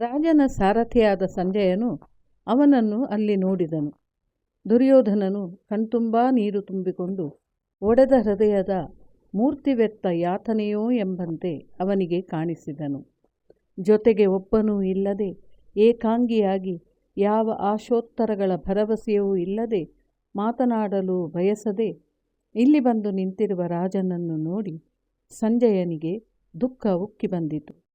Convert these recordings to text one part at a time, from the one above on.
ರಾಜನ ಸಾರಥಿಯಾದ ಸಂಜಯನು ಅವನನ್ನು ಅಲ್ಲಿ ನೋಡಿದನು. ದುರ್ಯೋಧನನು ಕಣ್ತುಂಬಾ ನೀರು ತುಂಬಿಕೊಂಡು ಒಡೆದ ಹೃದಯದ ಮೂರ್ತಿವೆತ್ತ ಯಾತನೆಯೋ ಎಂಬಂತೆ ಅವನಿಗೆ ಕಾಣಿಸಿದನು. ಜೊತೆಗೆ ಒಬ್ಬನೂ ಇಲ್ಲದೆ ಏಕಾಂಗಿಯಾಗಿ ಯಾವ ಆಶೋತ್ತರಗಳ ಭರವಸೆಯೂ ಇಲ್ಲದೆ ಮಾತನಾಡಲು ಬಯಸದೆ ಇಲ್ಲಿ ಬಂದು ನಿಂತಿರುವ ರಾಜನನ್ನು ನೋಡಿ ಸಂಜಯನಿಗೆ ದುಃಖ ಉಕ್ಕಿ ಬಂದಿತು.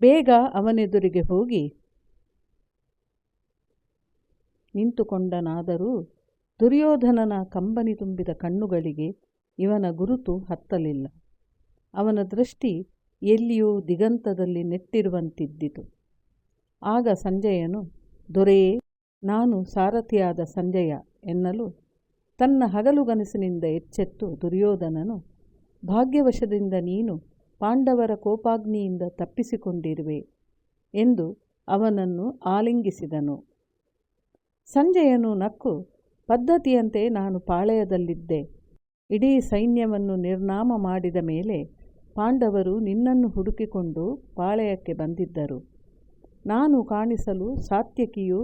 ಬೇಗ ಅವನೆದುರಿಗೆ ಹೋಗಿ ನಿಂತುಕೊಂಡನಾದರೂ ದುರ್ಯೋಧನನ ಕಂಬನಿ ತುಂಬಿದ ಕಣ್ಣುಗಳಿಗೆ ಇವನ ಗುರುತು ಹತ್ತಲಿಲ್ಲ. ಅವನ ದೃಷ್ಟಿ ಎಲ್ಲಿಯೂ ದಿಗಂತದಲ್ಲಿ ನೆಟ್ಟಿರುವಂತಿದ್ದಿತು. ಆಗ ಸಂಜಯನು ದೊರೆಯೇ ನಾನು ಸಾರಥಿಯಾದ ಸಂಜಯ ಎನ್ನಲು ತನ್ನ ಹಗಲುಗನಸಿನಿಂದ ಎಚ್ಚೆತ್ತು ದುರ್ಯೋಧನನು, ಭಾಗ್ಯವಶದಿಂದ ನೀನು ಪಾಂಡವರ ಕೋಪಾಗ್ನಿಯಿಂದ ತಪ್ಪಿಸಿಕೊಂಡಿರುವೆ ಎಂದು ಅವನನ್ನು ಆಲಿಂಗಿಸಿದನು. ಸಂಜೆಯನು ನಕ್ಕು, ಪದ್ಧತಿಯಂತೆ ನಾನು ಪಾಳೆಯದಲ್ಲಿದ್ದೆ. ಇಡೀ ಸೈನ್ಯವನ್ನು ನಿರ್ನಾಮ ಮಾಡಿದ ಮೇಲೆ ಪಾಂಡವರು ನಿನ್ನನ್ನು ಹುಡುಕಿಕೊಂಡು ಪಾಳೆಯಕ್ಕೆ ಬಂದಿದ್ದರು. ನಾನು ಕಾಣಿಸಲು ಸಾತ್ಯಕಿಯು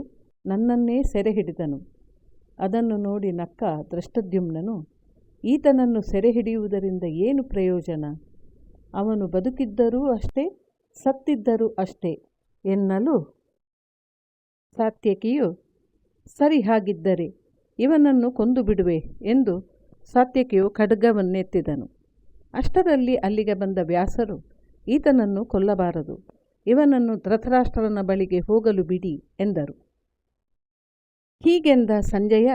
ನನ್ನನ್ನೇ ಸೆರೆ ಹಿಡಿದನು ಅದನ್ನು ನೋಡಿ ನಕ್ಕ ದೃಷ್ಟದ್ಯುಮ್ನನು ಈತನನ್ನು ಸೆರೆ ಹಿಡಿಯುವುದರಿಂದ ಏನು ಪ್ರಯೋಜನ? ಅವನು ಬದುಕಿದ್ದರೂ ಅಷ್ಟೇ, ಸತ್ತಿದ್ದರೂ ಅಷ್ಟೇ ಎನ್ನಲು ಸಾತ್ಯಕಿಯು ಸರಿ ಹಾಗಿದ್ದರೆ ಇವನನ್ನು ಕೊಂದು ಬಿಡುವೆ ಎಂದು ಸಾತ್ಯಕಿಯು ಖಡ್ಗವನ್ನೆತ್ತಿದನು. ಅಷ್ಟರಲ್ಲಿ ಅಲ್ಲಿಗೆ ಬಂದ ವ್ಯಾಸರು, ಈತನನ್ನು ಕೊಲ್ಲಬಾರದು, ಇವನನ್ನು ಧೃತರಾಷ್ಟ್ರನ ಬಳಿಗೆ ಹೋಗಲು ಬಿಡಿ ಎಂದರು. ಹೀಗೆಂದ ಸಂಜಯ,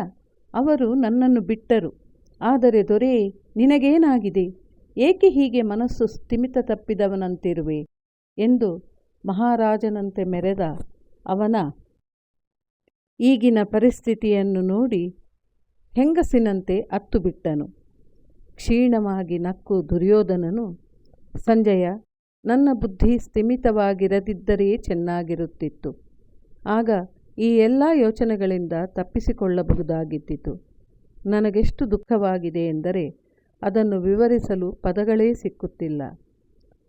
ಅವರು ನನ್ನನ್ನು ಬಿಟ್ಟರು, ಆದರೆ ದೊರೆ ನಿನಗೇನಾಗಿದೆ? ಏಕೆ ಹೀಗೆ ಮನಸ್ಸು ಸ್ಥಿಮಿತ ತಪ್ಪಿದವನಂತಿರುವೆ? ಎಂದು ಮಹಾರಾಜನಂತೆ ಮೆರೆದ ಅವನ ಈಗಿನ ಪರಿಸ್ಥಿತಿಯನ್ನು ನೋಡಿ ಹೆಂಗಸಿನಂತೆ ಅತ್ತು ಬಿಟ್ಟನು ಕ್ಷೀಣವಾಗಿ ನಕ್ಕು ದುರ್ಯೋಧನನು, ಸಂಜಯ, ನನ್ನ ಬುದ್ಧಿ ಸ್ಥಿಮಿತವಾಗಿರದಿದ್ದರೆಯೇ ಚೆನ್ನಾಗಿರುತ್ತಿತ್ತು. ಆಗ ಈ ಎಲ್ಲ ಯೋಚನೆಗಳಿಂದ ತಪ್ಪಿಸಿಕೊಳ್ಳಬಹುದಾಗಿದ್ದಿತು ನನಗೆಷ್ಟು ದುಃಖವಾಗಿದೆ ಎಂದರೆ ಅದನ್ನು ವಿವರಿಸಲು ಪದಗಳೇ ಸಿಕ್ಕುತ್ತಿಲ್ಲ.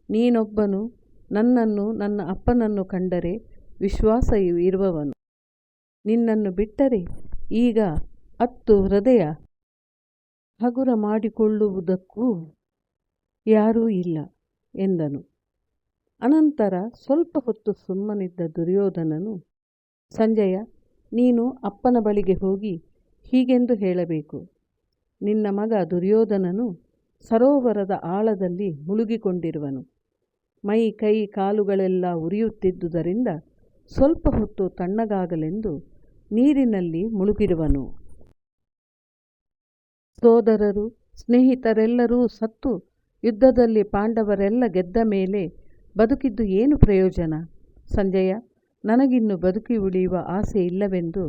ನೀನೊಬ್ಬನು, ನನ್ನನ್ನು, ನನ್ನ ಅಪ್ಪನನ್ನು ಕಂಡರೆ ವಿಶ್ವಾಸ ಇರುವವನು. ನಿನ್ನನ್ನು ಬಿಟ್ಟರೆ ಈಗ ಅತ್ತು ಹೃದಯ ಹಗುರ ಮಾಡಿಕೊಳ್ಳುವುದಕ್ಕೂ ಯಾರೂ ಇಲ್ಲ ಎಂದನು. ಅನಂತರ ಸ್ವಲ್ಪ ಹೊತ್ತು ಸುಮ್ಮನಿದ್ದ ದುರ್ಯೋಧನನು, ಸಂಜಯ, ನೀನು ಅಪ್ಪನ ಬಳಿಗೆ ಹೋಗಿ ಹೀಗೆಂದು ಹೇಳಬೇಕು. ನಿನ್ನ ಮಗ ದುರ್ಯೋಧನನು ಸರೋವರದ ಆಳದಲ್ಲಿ ಮುಳುಗಿಕೊಂಡಿರುವನು. ಮೈ ಕೈ ಕಾಲುಗಳೆಲ್ಲ ಉರಿಯುತ್ತಿದ್ದುದರಿಂದ ಸ್ವಲ್ಪ ಹೊತ್ತು ತಣ್ಣಗಾಗಲೆಂದು ನೀರಿನಲ್ಲಿ ಮುಳುಗಿರುವನು. ಸೋದರರು, ಸ್ನೇಹಿತರೆಲ್ಲರೂ ಸತ್ತು ಯುದ್ಧದಲ್ಲಿ ಪಾಂಡವರೆಲ್ಲ ಗೆದ್ದ ಮೇಲೆ ಬದುಕಿದ್ದು ಏನು ಪ್ರಯೋಜನ? ಸಂಜಯ, ನನಗಿನ್ನು ಬದುಕಿ ಉಳಿಯುವ ಆಸೆ ಇಲ್ಲವೆಂದು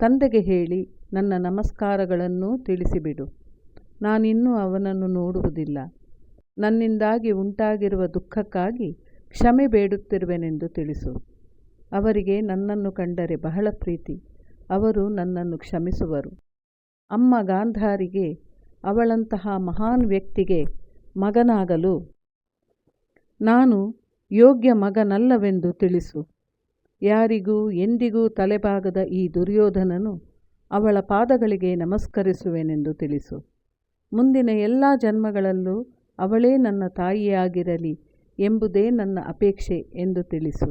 ತಂದೆಗೆ ಹೇಳಿ ನನ್ನ ನಮಸ್ಕಾರಗಳನ್ನು ತಿಳಿಸಿಬಿಡು. ನಾನಿನ್ನೂ ಅವನನ್ನು ನೋಡುವುದಿಲ್ಲ. ನನ್ನಿಂದಾಗಿ ಉಂಟಾಗಿರುವ ದುಃಖಕ್ಕಾಗಿ ಕ್ಷಮೆ ಬೇಡುತ್ತಿರುವೆನೆಂದು ತಿಳಿಸು. ಅವರಿಗೆ ನನ್ನನ್ನು ಕಂಡರೆ ಬಹಳ ಪ್ರೀತಿ. ಅವರು ನನ್ನನ್ನು ಕ್ಷಮಿಸುವರು. ಅಮ್ಮ ಗಾಂಧಾರಿಗೆ, ಅವಳಂತಹ ಮಹಾನ್ ವ್ಯಕ್ತಿಗೆ ಮಗನಾಗಲು ನಾನು ಯೋಗ್ಯ ಮಗನಲ್ಲವೆಂದು ತಿಳಿಸು. ಯಾರಿಗೂ ಎಂದಿಗೂ ತಲೆಬಾಗದ ಈ ದುರ್ಯೋಧನನು ಅವಳ ಪಾದಗಳಿಗೆ ನಮಸ್ಕರಿಸುವೆನೆಂದು ತಿಳಿಸು. ಮುಂದಿನ ಎಲ್ಲ ಜನ್ಮಗಳಲ್ಲೂ ಅವಳೇ ನನ್ನ ತಾಯಿಯಾಗಿರಲಿ ಎಂಬುದೇ ನನ್ನ ಅಪೇಕ್ಷೆ ಎಂದು ತಿಳಿಸು.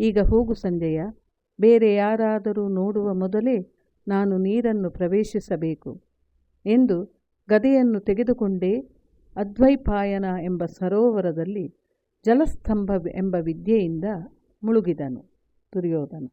ಈಗ ಹೋಗು ಸಂಜಯ. ಬೇರೆ ಯಾರಾದರೂ ನೋಡುವ ಮೊದಲೇ ನಾನು ನೀರನ್ನು ಪ್ರವೇಶಿಸಬೇಕು ಎಂದು ಗದೆಯನ್ನು ತೆಗೆದುಕೊಂಡೇ ಅದ್ವೈಪಾಯನ ಎಂಬ ಸರೋವರದಲ್ಲಿ ಜಲಸ್ತಂಭ ಎಂಬ ವಿದ್ಯೆಯಿಂದ ಮುಳುಗಿದನು. ದುರ್ಯೋಧನ